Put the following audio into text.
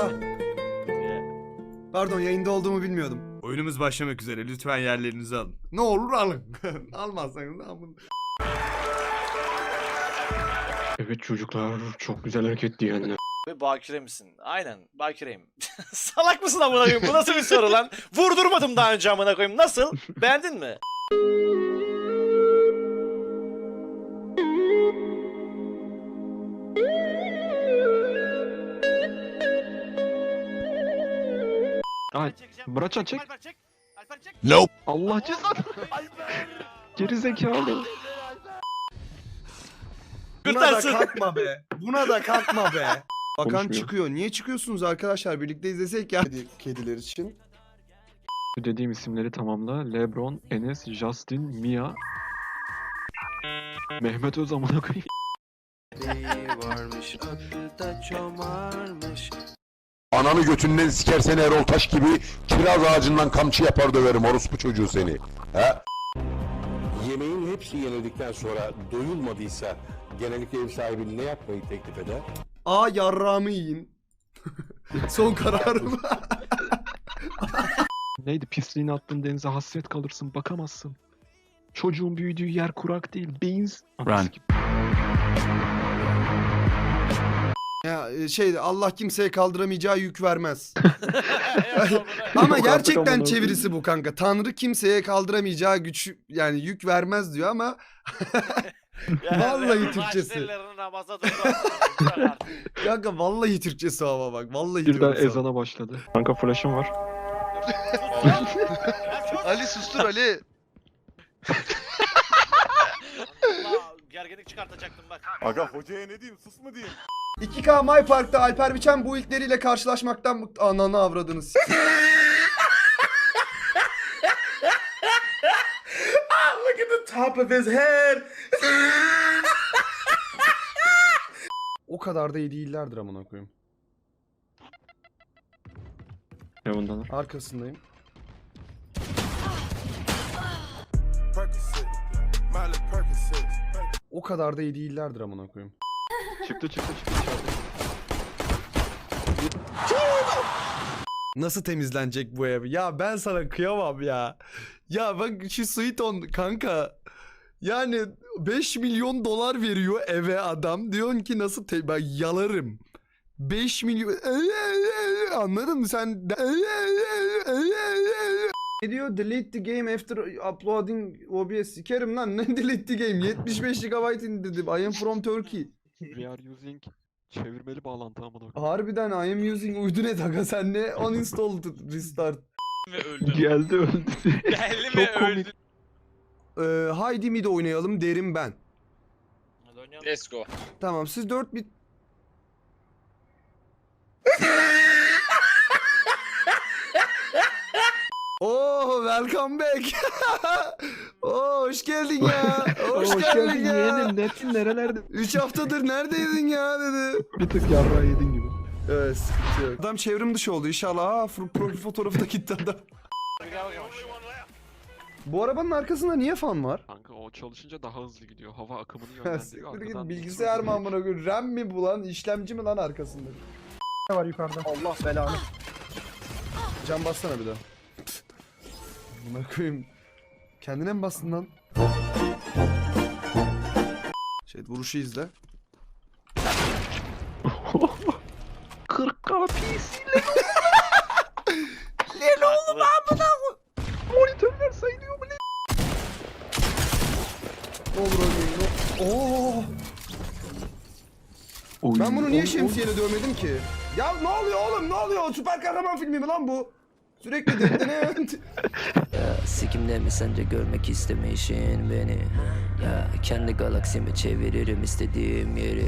Ah. Pardon yayında olduğumu bilmiyordum. Oyunumuz başlamak üzere. Lütfen yerlerinizi alın. Ne olur alın. Almazsanız yapın? Evet çocuklar çok güzel hareket diyenler. Ve bakire misin? Aynen bakireyim. Salak mısın amına koyayım? Bu nasıl bir soru lan? Vurdurmadım daha önce amına koyayım. Nasıl? Beğendin mi? Ay, Braçan çek. Alper çek. Alper çek. Allah cezanı. Geri zekalı. Buna da Kurtarsın. kalkma be. Buna da kalkma be. Bakan Konuşmuyor. çıkıyor. Niye çıkıyorsunuz arkadaşlar? Birlikte izlesek ya. Kediler için. Bu dediğim isimleri tamamla. Lebron, Enes, Justin, Mia. Mehmet Öz amına koyayım. Ananı götünden sikersen Erol Taş gibi kiraz ağacından kamçı yapar döverim orospu çocuğu seni. He? Yemeğin hepsi yenildikten sonra doyulmadıysa genellikle ev sahibi ne yapmayı teklif eder? Aa yarrağımı yiyin. Son kararım. Neydi pisliğini attın denize hasret kalırsın bakamazsın. Çocuğun büyüdüğü yer kurak değil. Beans. Run. Ya e, şey Allah kimseye kaldıramayacağı yük vermez. Ama gerçekten çevirisi bu kanka. Tanrı kimseye kaldıramayacağı güç yani yük vermez diyor ama Vallahi Türkçesi. kanka vallahi Türkçesi ama bak. Vallahi Birden diyorum sana. ezana başladı. Kanka flash'ım var. Ali sustur Ali. Gerginlik çıkartacaktım bak. Aga hocaya ne diyeyim sus mu diyeyim? 2K My Park'ta Alper Biçen bu ilkleriyle karşılaşmaktan. Ananı avradınız. ah, look at the top of his head. o kadar da iyi değillerdir amına koyayım. Heaven'dalar. Arkasındayım. O kadar da iyi değillerdir amına koyayım. Çıktı çıktı çıktı içeride. Nasıl temizlenecek bu ev? Ya ben sana kıyamam ya. Ya bak şu Sweet On kanka. Yani 5 milyon dolar veriyor eve adam. Diyorsun ki nasıl te ben yalarım. 5 milyon anladın mı sen? Ne diyor? Delete the game after uploading OBS. Sikerim lan ne delete the game? 75 GB indirdim. I am from Turkey. We are using çevirmeli bağlantı amına koyayım. Harbiden I am using uydu net aga sen ne uninstall restart. ve öldü. Geldi öldü. Geldi Çok ve komik. öldü. Ee, haydi mi de oynayalım derim ben. Hadi oynayalım. Let's go. Tamam siz 4 bit... Oo welcome back. Oo hoş geldin ya. Hoş, geldin, ya. yeğenim. Nesin nerelerde? 3 haftadır neredeydin ya dedi. Bir tık yarrağı yedin gibi. Evet sıkıntı yok. Adam çevrim dışı oldu inşallah. Ha, fo- profil fotoğrafı da gitti adam. Bu arabanın arkasında niye fan var? Kanka o çalışınca daha hızlı gidiyor. Hava akımını yönlendiriyor. Siktir git arkadan bilgisayar mı amına koyayım? RAM mi bu lan? İşlemci mi lan arkasında? Ne var yukarıda? Allah belanı. Cam bassana bir daha. Buna koyayım. Kendine mi bastın lan? Şey vuruşu izle. 40 kapis Ne oldu lan? monitörler sayılıyor mu ne? Olur ne- Oo. Ben bunu niye şemsiyeyle dövmedim ki? Ya ne oluyor oğlum ne oluyor? Süper kahraman filmi mi lan bu? Sürekli derdine Sikimde mi sence görmek istemişin beni? Ya kendi galaksimi çeviririm istediğim yeri